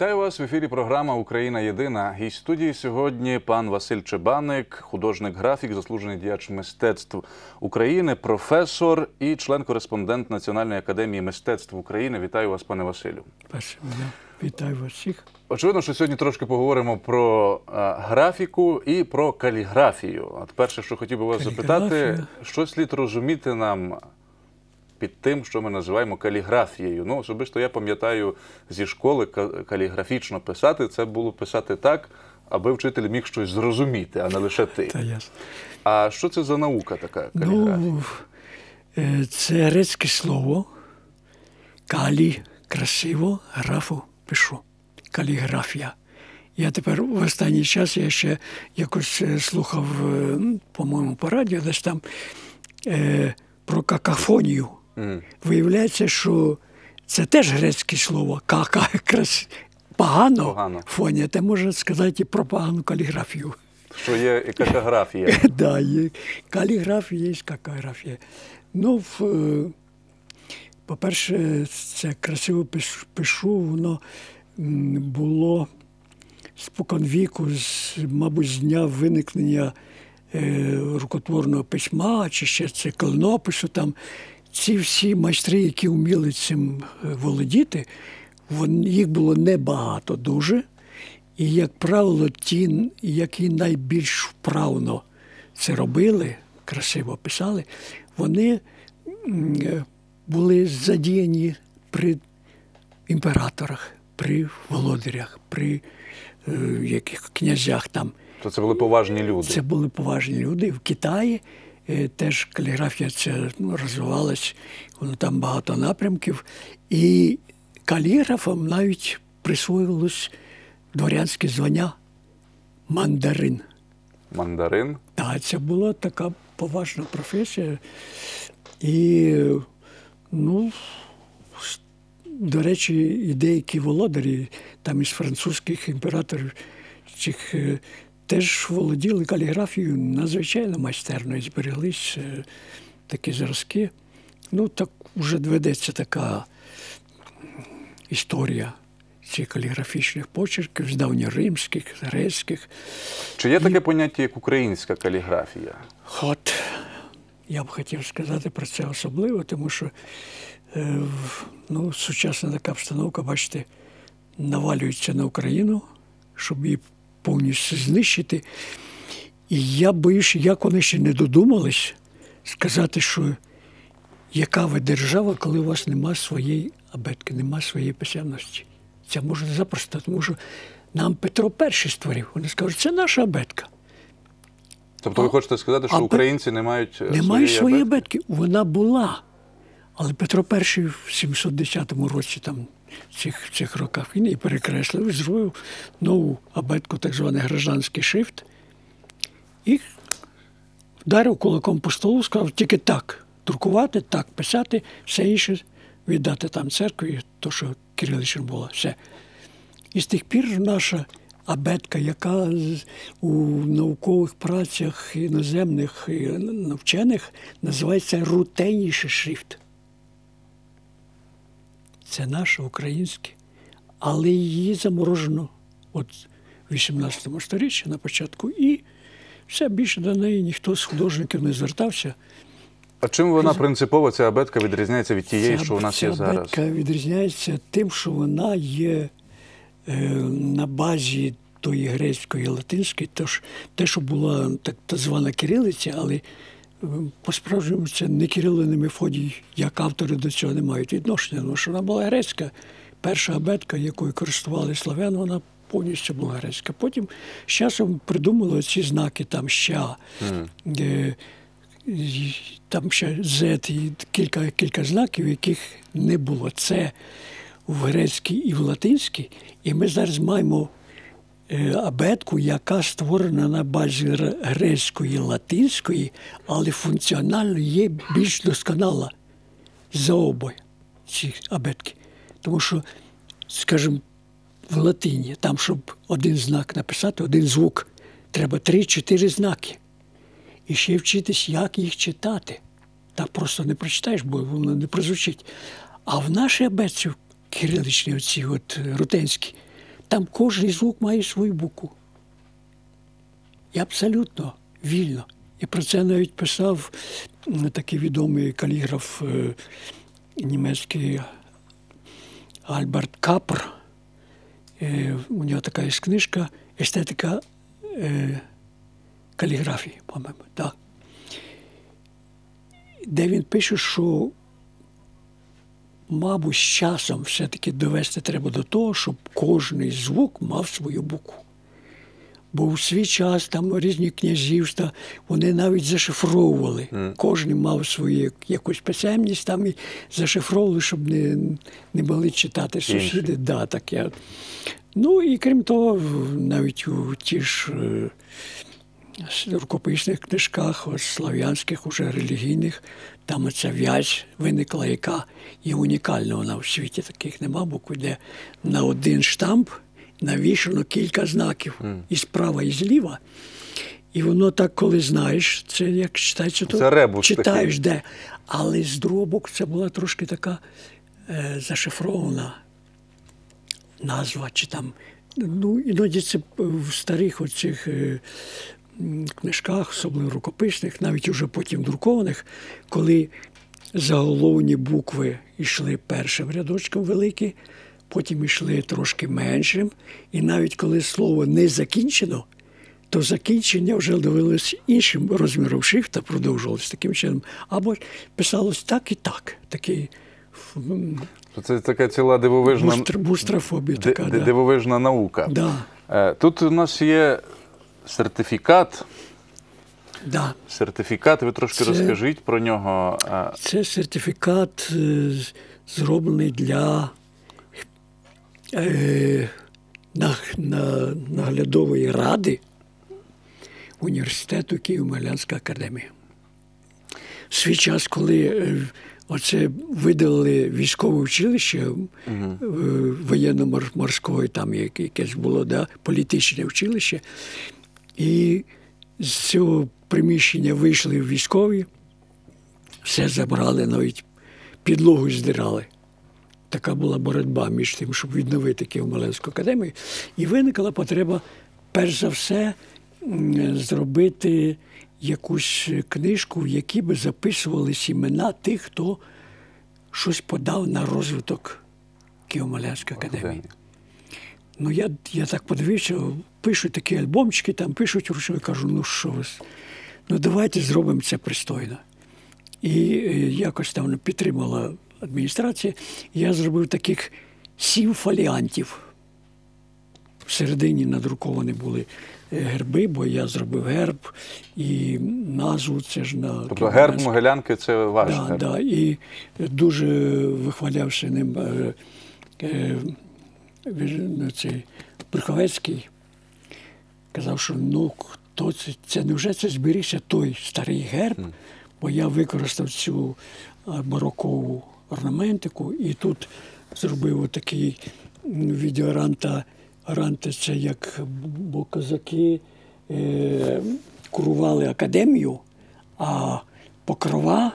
Вітаю вас в ефірі. Програма Україна Єдина. Гість студії сьогодні пан Василь Чебаник, художник-графік, заслужений діяч мистецтв України, професор і член-кореспондент Національної академії мистецтв України. Вітаю вас, пане Василю. Вітаю вас всіх. Очевидно, що сьогодні трошки поговоримо про а, графіку і про каліграфію. От перше, що хотів би вас запитати, що слід розуміти нам під тим, що ми називаємо каліграфією. Ну, особисто я пам'ятаю зі школи каліграфічно писати. Це було писати так, аби вчитель міг щось зрозуміти, а не лише ти. Та ясно. А що це за наука така каліграфія? Ну, це грецьке слово. Калі красиво, графу пишу. Каліграфія. Я тепер в останній час я ще якось е, слухав, е, ну, по-моєму, по радіо десь там е, про какафонію. Виявляється, що це теж грецьке слово. Кака крас... погано, Погано. фонія. Це можна сказати і про погану каліграфію. Що є і какографія. Да, є каліграфія, є какографія. Ну, е, по-перше, це красиво пишу, воно було споконвіку, з, мабуть, з дня виникнення е, рукотворного письма, чи ще це клинопису. Там. Ці всі майстри, які вміли цим е, володіти, їх було небагато дуже. І, як правило, ті, які найбільш вправно це робили, красиво писали, вони е, були задіяні при імператорах, при володарях, при е, яких князях там. То це були поважні люди. Це були поважні люди. В Китаї теж каліграфія це ну, розвивалась, воно там багато напрямків. І каліграфам навіть присвоїлось дворянське звання мандарин. Мандарин. Так, це була така поважна професія. І, ну, до речі, і деякі володарі, там із французьких імператорів, цих, е, теж володіли каліграфією надзвичайно майстерно і збереглись е, такі зразки. Ну, так вже доведеться така історія цих каліграфічних почерків з давньоримських, грецьких. Чи є таке поняття, як українська каліграфія? От я б хотів сказати про це особливо, тому що е, ну, сучасна така обстановка, бачите, навалюється на Україну, щоб її повністю знищити. І я боюсь, як вони ще не додумались сказати, що яка ви держава, коли у вас нема своєї абетки, нема своєї писемності. Це можна запросто, тому що нам Петро І створив. Вони скажуть, це наша абетка. Тобто ви хочете сказати, що а українці не мають е, Немає своєї абетки? абетки. Вона була. Але Петро І в 710 році, там, цих, цих роках, він її перекреслив і зробив нову абетку, так званий гражданський шрифт. І вдарив кулаком по столу, сказав, тільки так друкувати, так писати, все інше віддати там церкві, то, що кирилична була, все. І з тих пір наша абетка, яка у наукових працях іноземних і навчених називається рутейніший шрифт. Це наше українське, але її заморожено от в 18 сторіччі на початку, і все більше до неї ніхто з художників не звертався. А чим вона принципово ця абетка відрізняється від тієї, Ця- що у нас ця є зараз? абетка відрізняється тим, що вона є е, на базі тої грецької латинської, тож те, що була так, так звана кирилиця, але е, по-справжньому це не Кирило, не Мефодій, як автори до цього не мають відношення, тому що вона була грецька. Перша абетка, якою користували славяни, вона повністю була грецька. Потім з часом придумали ці знаки там ща. там ще Z і кілька, кілька знаків, яких не було. Це в грецькій і в латинській. І ми зараз маємо абетку, яка створена на базі грецької латинської, але функціонально є більш досконала за обоє ці абетки. Тому що, скажімо, в латині, там, щоб один знак написати, один звук, треба три-чотири знаки і ще вчитись, як їх читати. Так просто не прочитаєш, бо воно не прозвучить. А в нашій абетці, кириличній, оці от е, рутенські, там кожен звук має свою букву. І абсолютно вільно. І про це навіть писав такий відомий каліграф е, німецький Альберт Капр. Е, У нього така є книжка Естетика е, каліграфії, по-моєму. Так. Де він пише, що, мабуть, з часом все-таки довести треба до того, щоб кожний звук мав свою букву. Бо у свій час там різні князівства, вони навіть зашифровували. Кожен мав свою якусь писемність там і зашифровували, щоб не, не могли читати сусіди. Да, таке. Ну і крім того, навіть у ті ж е, рукописних книжках, ось, слав'янських, уже релігійних, там ця в'язь виникла, яка є унікальна вона в світі. Таких нема букв, де на один штамп навішано кілька знаків і справа, і зліва. І воно так, коли знаєш, це як читається, то Це ребус читаєш такий. де. Але з другого боку це була трошки така е, зашифрована назва, чи там. Ну, іноді це в старих оцих е, книжках, особливо рукописних, навіть уже потім друкованих, коли заголовні букви йшли першим рядочком великі, потім йшли трошки меншим. І навіть коли слово не закінчено, то закінчення вже дивилось іншим розміром шрифта, продовжувалось таким чином. Або писалось так і так. Такий Це така ціла дивовижна, бустр, бустрофобія така. ди- да. дивовижна наука. Да, Е, Тут у нас є сертифікат. да. Сертифікат, ви трошки Це- розкажіть про нього. Це сертифікат е, зроблений для е, на, на, наглядової ради університету Києво-Могилянська академія. В свій час, коли е, оце видали військове училище е, воєнно-морського, там якесь було да, політичне училище, і з цього приміщення вийшли військові, все забрали, навіть підлогу здирали. Така була боротьба між тим, щоб відновити Києво-Могилянську академію. І виникла потреба, перш за все, зробити якусь книжку, в якій би записувались імена тих, хто щось подав на розвиток Києво-Могилянської академії. Ну, я, я так подивився, пишуть такі альбомчики, там пишуть вручну, я кажу, ну що ви, ну давайте зробимо це пристойно. І е, якось там підтримала адміністрація. Я зробив таких сім фоліантів. Всередині надруковані були е, герби, бо я зробив герб і назву це ж на Тобто герб Могилянки це ваш Да, герб. да, і дуже вихвалявся ним е, е, ну, цей Брюховецький. Казав, що ну хто це, це невже це зберігся той старий герб, бо я використав цю барокову орнаментику і тут зробив отакий відеоранта. Ранти це як бо козаки е, курували академію, а покрова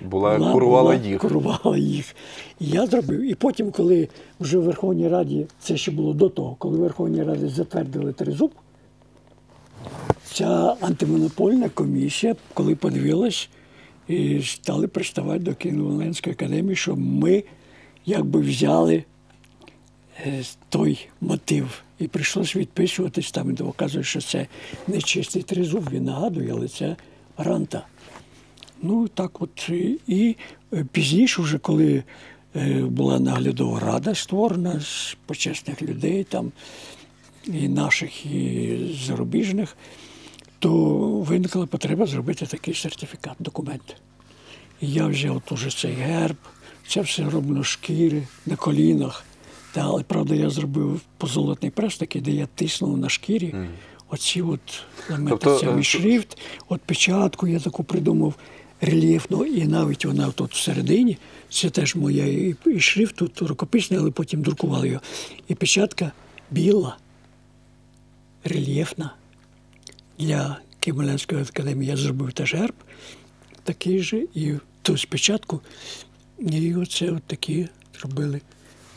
Була, вона курувала була- їх. Курувала їх. І я зробив. І потім, коли вже в Верховній Раді, це ще було до того, коли в Верховній Раді затвердили тризуб, ця антимонопольна комісія, коли подивилась, і стали приставати до Києво-Волинської академії, що ми якби взяли е, той мотив. І прийшлось відписуватись там, і доказує, що це не чистий тризуб, він нагадує, але це ранта. Ну, так от. і- І е, пізніше, вже коли е, була наглядова рада створена з почесних людей, там, і наших, і зарубіжних, то виникла потреба зробити такий сертифікат, документ. І я взяв от цей герб, це все роблено шкіри, на колінах. Та, але правда, я зробив позолотний прес такий, де я тиснув на шкірі. Оці от Тобто, це мій шрифт, от печатку я таку придумав рельєфну, і навіть вона тут всередині, це теж моя і, і шрифт тут рукописний, але потім друкували його. І печатка біла, рельєфна. Для Києво-Могилянської академії я зробив теж герб, такий же, і ту спочатку, і оце от такі зробили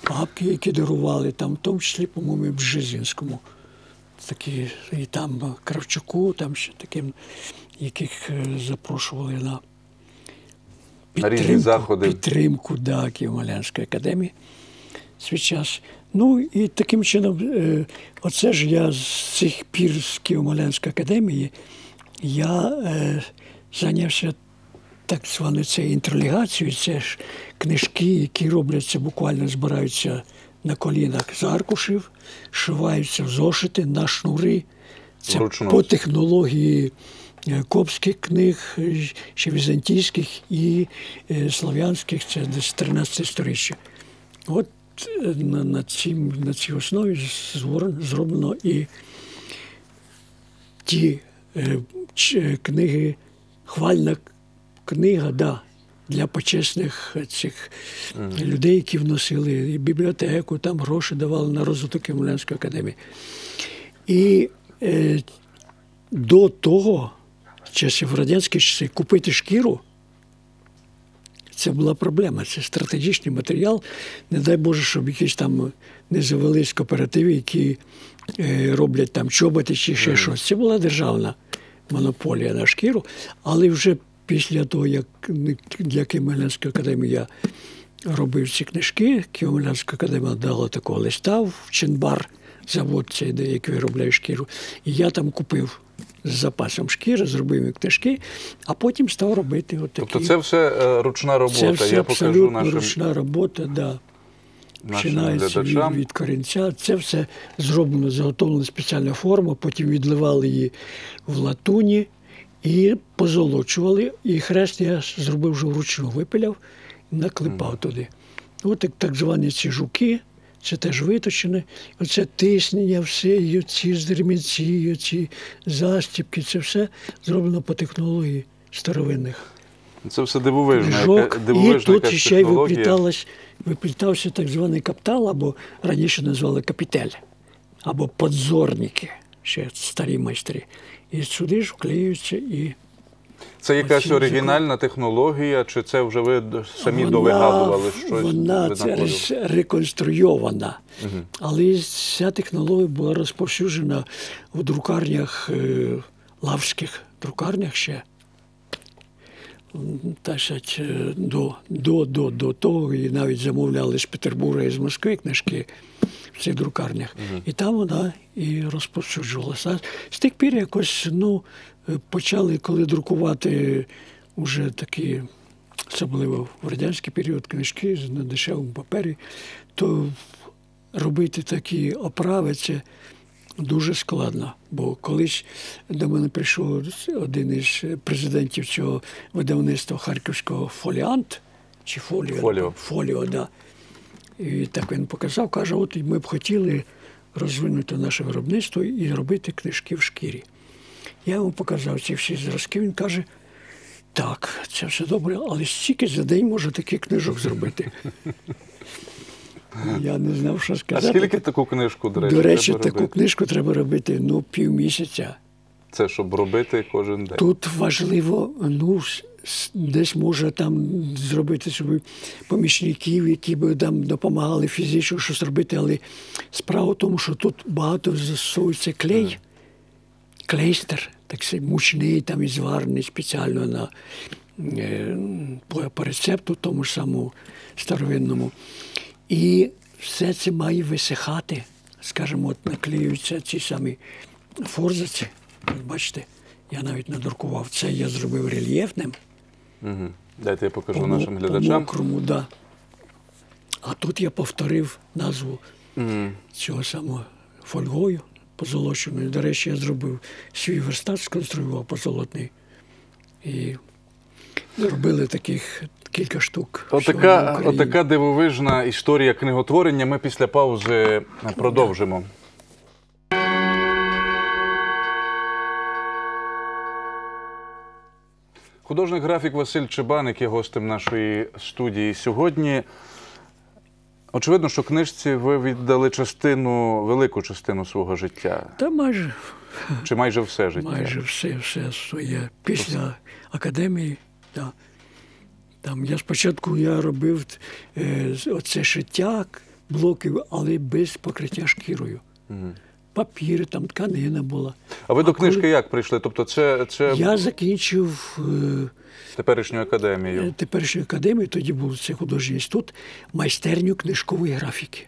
папки, які дарували, там, в тому числі, по-моєму, Бжезінському. Такі, і там Кравчуку, там ще таким, яких е, запрошували на На різні заходи. підтримку да, Києво-Малянської академії свій час. Ну і таким чином, е, оце ж я з цих пір з Києво-Малянської академії я е, зайнявся так званою цією інтролігацією. Це ж книжки, які робляться, буквально збираються на колінах з аркушів, шиваються в зошити на шнури. Це Вручну. по технології е, копських книг, ще візантійських і слав'янських, це десь 13 сторіччя. От на, на, цім, на цій основі зроблено і ті е, ч- е, книги, хвальна книга, да, для почесних е, цих людей, які вносили і бібліотеку, там гроші давали на розвиток Києво-Малянської академії. І е, до того, ще в радянські часи, купити шкіру. Це була проблема. Це стратегічний матеріал. Не дай Боже, щоб якісь там не завелись кооперативи, які е, роблять там чоботи чи ще щось. Це була державна монополія на шкіру. Але вже після того, як для Києво-Малянської академії я робив ці книжки, Києво-Малянська академія дала такого листа в Ченбар, завод цей, де який виробляє шкіру. І я там купив з запасом шкіри, зробив їм книжки, а потім став робити отакі. Тобто це все е, ручна робота. Це все Я покажу абсолютно нашим, ручна робота, да. Починається від, від корінця. Це все зроблено, заготовлена спеціальна форма, потім відливали її в латуні і позолочували. І хрест я зробив вже вручну, випиляв, наклепав туди. От так, так звані ці жуки, це теж виточене. Оце тиснення, все, і оці ремінці, і застіпки, це все зроблено по технології старовинних Це все дивовижна, книжок. яка, І тут ще й виплітався так званий каптал, або раніше назвали капітель, або подзорники, ще старі майстри. І сюди ж вклеюються і Це якась оригінальна технологія, чи це вже ви самі вона, довигадували щось? Вона це реконструйована. Але ця технологія була розповсюджена в друкарнях, е, лавських друкарнях ще. Е, до, до, до, до того, і навіть замовляли з Петербурга і з Москви книжки в цих друкарнях. І там вона і розповсюджувалася. З тих пір якось ну, почали, коли друкувати вже такі, особливо в радянський період, книжки на дешевому папері, то робити такі оправи це дуже складно. Бо колись до мене прийшов один із президентів цього видавництва харківського фоліант чи фоліо. Фоліо. Фоліо, да. І так він показав, каже: от ми б хотіли розвинути наше виробництво і робити книжки в шкірі. Я йому показав ці всі зразки. Він каже: так, це все добре, але стільки за день може таких книжок зробити. Я не знав, що сказати. А скільки таку книжку, до речі, До речі, треба таку робити? книжку треба робити ну, півмісяця. Це щоб робити кожен день. Тут важливо, ну, десь може там зробити собі помічників, які б там допомагали фізично щось робити, але справа в тому, що тут багато застосовується клей, клейстер, так мучний, там і зварений спеціально на, е, по, по рецепту, тому ж самому старовинному. І все це має висихати. Скажімо, от наклеюються ці самі форзаці. От бачите, я навіть надрукував це, я зробив рельєфним. Угу. Дайте я покажу по, нашим по глядачам. мокрому, да. А тут я повторив назву Мгм. цього самого фольгою позолоченою. До речі, я зробив свій верстат, сконструював позолотний. І робили таких кілька штук. Отака, отака дивовижна історія книготворення. Ми після паузи продовжимо. Художник графік Василь Чебаник є гостем нашої студії сьогодні. Очевидно, що книжці ви віддали частину, велику частину свого життя, Та майже, чи майже все життя. майже все, все своє. Після академії. Да. Там я спочатку я робив е, оце шиття, блоків, але без покриття шкірою. Папір, там тканина була. А ви до коли книжки як прийшли? Тобто, це, це Я закінчив е, теперішню академію. теперішню академію, тоді був це художній інститут, майстерню книжкової графіки,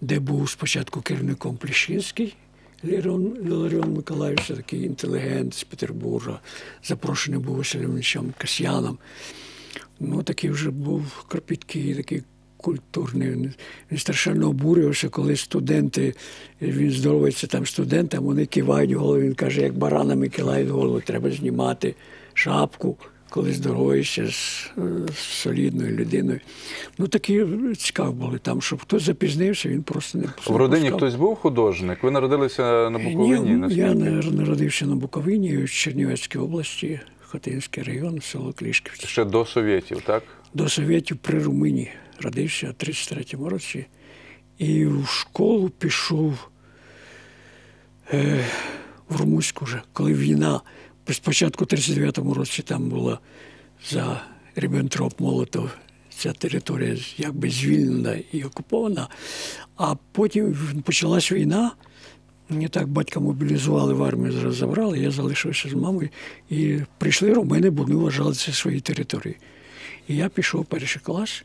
де був спочатку керівником Пліщинський. Ларіон, Ларіон Миколаївич, такий інтелігент з Петербурга, запрошений був Василем Касьяном. Ну, такий вже був кропіткий, такий культурний. Він- страшенно обурювався, коли студенти, він здоровається там студентам, вони кивають голову. Він каже, як баранами кивають голову, треба знімати шапку, коли здороваєшся з, з солідною людиною. Ну, такі цікаві були там, щоб хтось запізнився, він просто не В родині пускав. хтось був художник? Ви народилися на Буковині? Ні, наскільки? я не- народився на Буковині, в Чернівецькій області, Хотинський район, село Клішківці. Ще до совєтів, так? До Совєтів при Румунії родився в 33-му році. І в школу пішов е, в Румунську вже, коли війна, спочатку в 39-му році там була за Ріббентроп Молотов. Ця територія якби звільнена і окупована. А потім почалась війна. Мені так батька мобілізували в армію, зараз забрали, я залишився з мамою. І прийшли румини, бо вони вважали це своєю територією. І я пішов перший клас.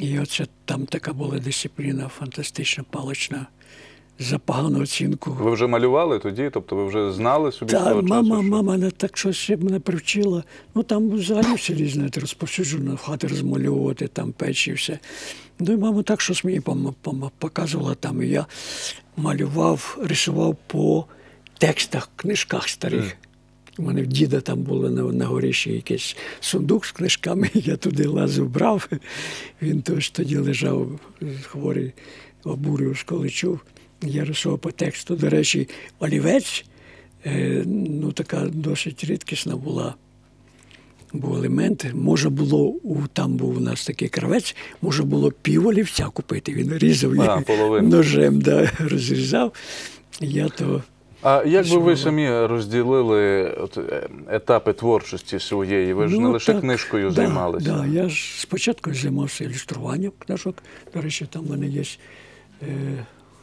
І оце там така була дисципліна фантастична, палична, за погану оцінку. Ви вже малювали тоді? Тобто ви вже знали собі Та того мама, часу? що- мама не так щось мене привчила. Ну там взагалі в селі, знаєте, розповсюджено, хати розмальовувати, там печі, все. Ну і мама так щось мені показувала там. І я малював, рисував по текстах, книжках старих. У мене в діда там було на, на горі ще якийсь сундук з книжками, я туди лазив, брав. Він теж тоді лежав хворий, обурював, коли чув. Я рисував по тексту. До речі, олівець, е, ну така досить рідкісна була. Був елемент. Може було, у, там був у нас такий кравець, може було пів олівця купити. Він різав А, ножем, да, розрізав. Я то А як би ви самі розділили от, е, етапи творчості своєї? Ви ж не Ну, лише так, книжкою да, займалися. Да, я ж спочатку займався ілюструванням книжок. До речі, там в мене є е,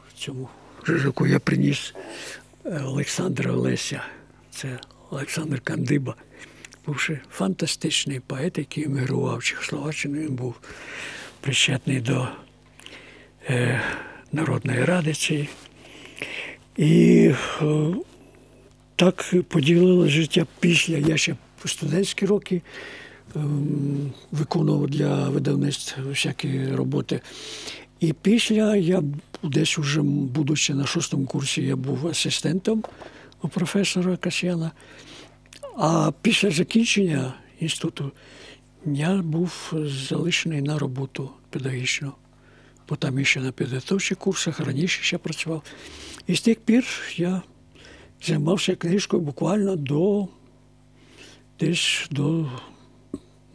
в цьому жижаку я приніс е, Олександра Олеся. Це Олександр Кандиба, бувши фантастичний поет, який емігрував Чехословаччину. Він був причетний до е, Народної ради цієї. І е, так поділило життя після. Я ще студентські роки ем, виконував для видавництв всякі роботи. І після я десь уже, будучи на шостому курсі, я був асистентом у професора Касьяна. А після закінчення інституту я був залишений на роботу педагогічну. Бо там я ще на підготовчих курсах, раніше ще працював. І з тих пір я займався книжкою буквально до десь до,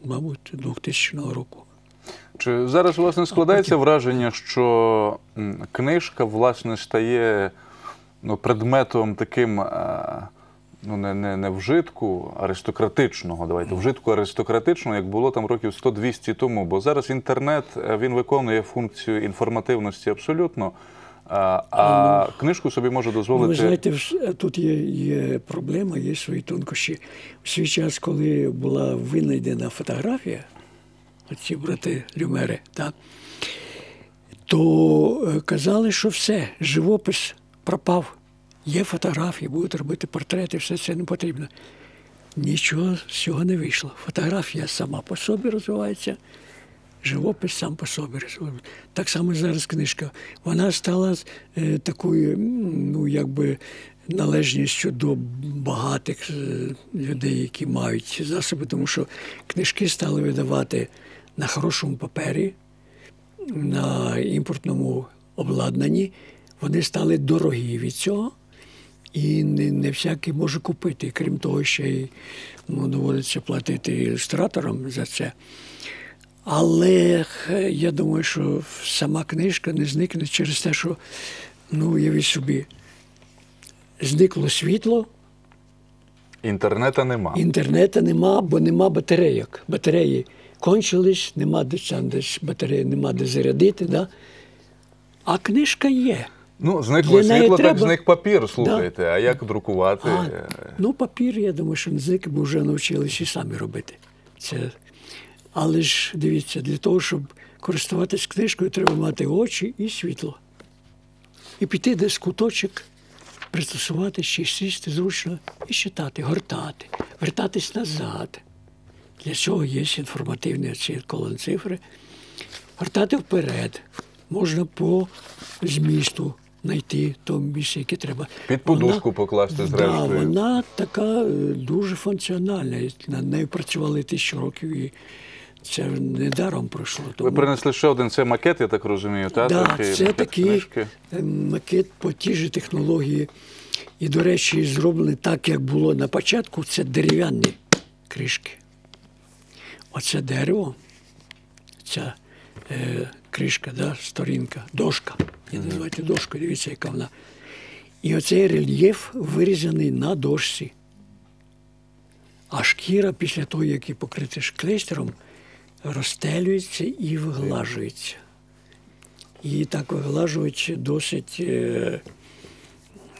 мабуть, 2000 року. Чи зараз у вас не складається враження, що книжка власне стає ну, предметом таким е, ну, не, не, не вжитку аристократичного, давайте, вжитку аристократичного, як було там років 100-200 тому. Бо зараз інтернет е, він виконує функцію інформативності абсолютно, а, а книжку собі може Ну, ви дозволити. знаєте, тут є, є проблема, є свої тонкощі. В свій час, коли була винайдена фотографія, ці брати Люмери, так, то е, казали, що все, живопис пропав. Є фотографії, будуть робити портрети, все це не потрібно. Нічого з цього не вийшло. Фотографія сама по собі розвивається, живопис сам по собі розвивається. Так само зараз книжка. Вона стала е, такою, ну, якби належністю до багатих е, людей, які мають ці засоби, тому що книжки стали видавати на хорошому папері, на імпортному обладнанні. Вони стали дорогі від цього. І не, не всякий може купити. Крім того, ще й ну, доводиться платити ілюстраторам за це. Але я думаю, що сама книжка не зникне через те, що, ну, уявіть собі, зникло світло, Інтернету нема. інтернету нема, бо нема батарейок. Батареї кончились, нема де десь батареї, нема де зарядити. Да? А книжка є. Ну, зникло Для неї світло, так треба- зник папір, слухайте. А як друкувати? А, ну, папір, я думаю, що не зник, бо вже навчилися і самі робити. Це. Але ж дивіться, для того, щоб користуватись книжкою, треба мати очі і світло. І піти десь в куточок, пристосувати, ще сісти зручно і читати, гортати, вертатись назад. Для цього є інформативні ці колон цифри. Гортати вперед. Можна по змісту знайти то місце, яке треба. Під подушку покласти, Да, зрештою. вона така е, дуже функціональна. І Над нею працювали тисячу років і це недаром пройшло. Ви принесли ще один це макет, я так розумію, та? Да, такий це такий книжки. е, макет по тій же технології. І, до речі, зроблений так, як було на початку, це дерев'яні кришки. Оце дерево, ця е, кришка, да, сторінка, дошка. Її називають дошкою, дивіться, яка вона. І оцей рельєф вирізаний на дошці. А шкіра після того, як її покрити шклейстером, розстелюється і виглажується. І так виглажуючи досить е,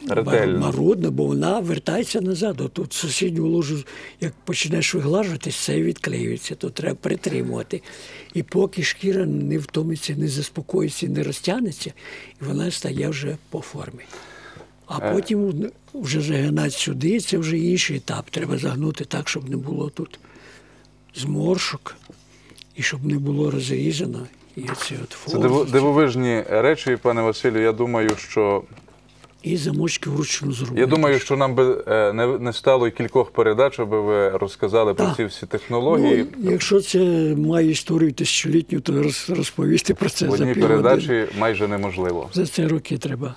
Ретельно. марудно, бо вона вертається назад. Тут сусідню ложу, як почнеш виглажувати, це відклеюється, то треба притримувати. І поки шкіра не втомиться, не заспокоїться, не розтягнеться, і вона стає вже по формі. А Е. потім вже загинати сюди, це вже інший етап. Треба загнути так, щоб не було тут зморшок, і щоб не було розрізано. І оці от Це дивовижні речі, пане Василю. Я думаю, що і замочки вручну зробити. я думаю, що нам би е, не, не стало й кількох передач, аби ви розказали про Так. ці всі технології. Ну, якщо це має історію тисячолітню, то розповісти про це В одній півгодини. передачі майже неможливо. За це роки треба.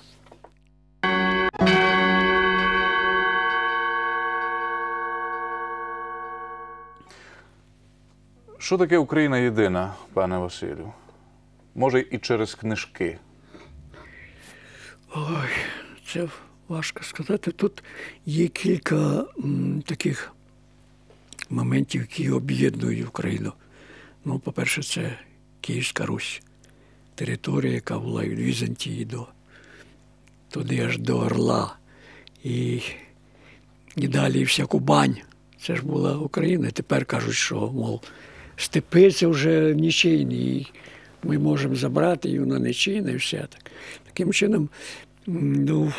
Що таке Україна єдина, пане Василю? Може, і через книжки. Ой, це важко сказати. Тут є кілька м, таких моментів, які об'єднують Україну. Ну, по-перше, це Київська Русь, територія, яка була від Візантії до туди аж до Орла. І, і далі вся Кубань. Це ж була Україна. Тепер кажуть, що мов степи це вже нічийні. Ми можемо забрати, і вона нічийна, і все так. Таким чином, ну,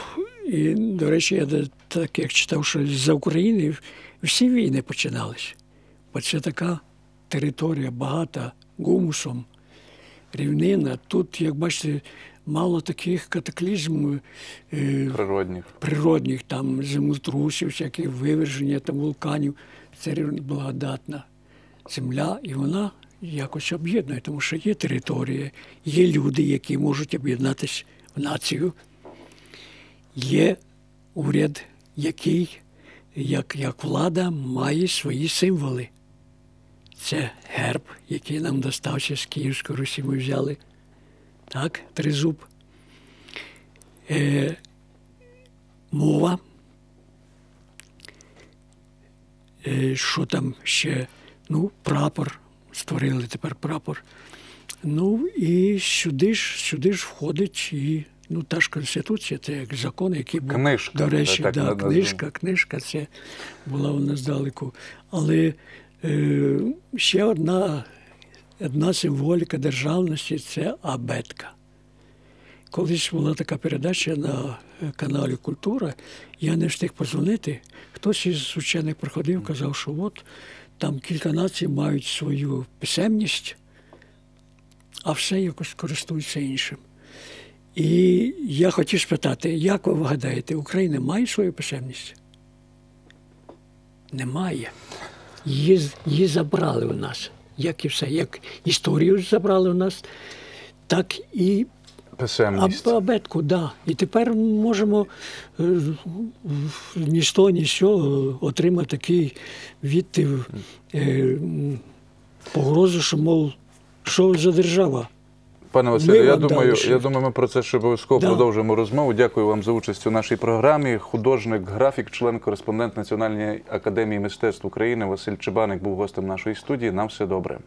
і, до речі, я так як читав, що за України всі війни починались. Бо це така територія багата гумусом, рівнина. Тут, як бачите, мало таких катаклізмів. е, Природних. природних там землетрусів, всяких виверження там вулканів. Це благодатна земля, і вона якось об'єднує, тому що є територія, є люди, які можуть об'єднатися в націю. Є уряд, який, як, як влада, має свої символи. Це герб, який нам достався з Київської Русі, ми взяли. Так, тризуб. Е, мова. Е, Що там ще? Ну, прапор. Створили тепер прапор. Ну і сюди ж, сюди ж входить і ну, та ж Конституція, це як закон, який був. Книжка, До речі, так да, книжка, книжка, це була у нас здалеку. Але е, ще одна, одна символіка державності це абетка. Колись була така передача на е, каналі Культура. Я не встиг позвонити. Хтось із учених приходив, казав, що от там кілька націй мають свою писемність, а все якось користуються іншим. І я хотів спитати, як ви вгадаєте, Україна має свою писемність? Немає. Її, її забрали у нас. Як і все. Як історію забрали у нас, так і Писемність. абетку, да. І тепер можемо е, ні з того, ні з цього отримати такий відтив е, погрозу, що, мов, що за держава. Пане Василю, я думаю, я думаю, ми про це ще обов'язково Да. продовжимо розмову. Дякую вам за участь у нашій програмі. Художник, графік, член-кореспондент Національної академії мистецтв України Василь Чебаник був гостем нашої студії. Нам все добре.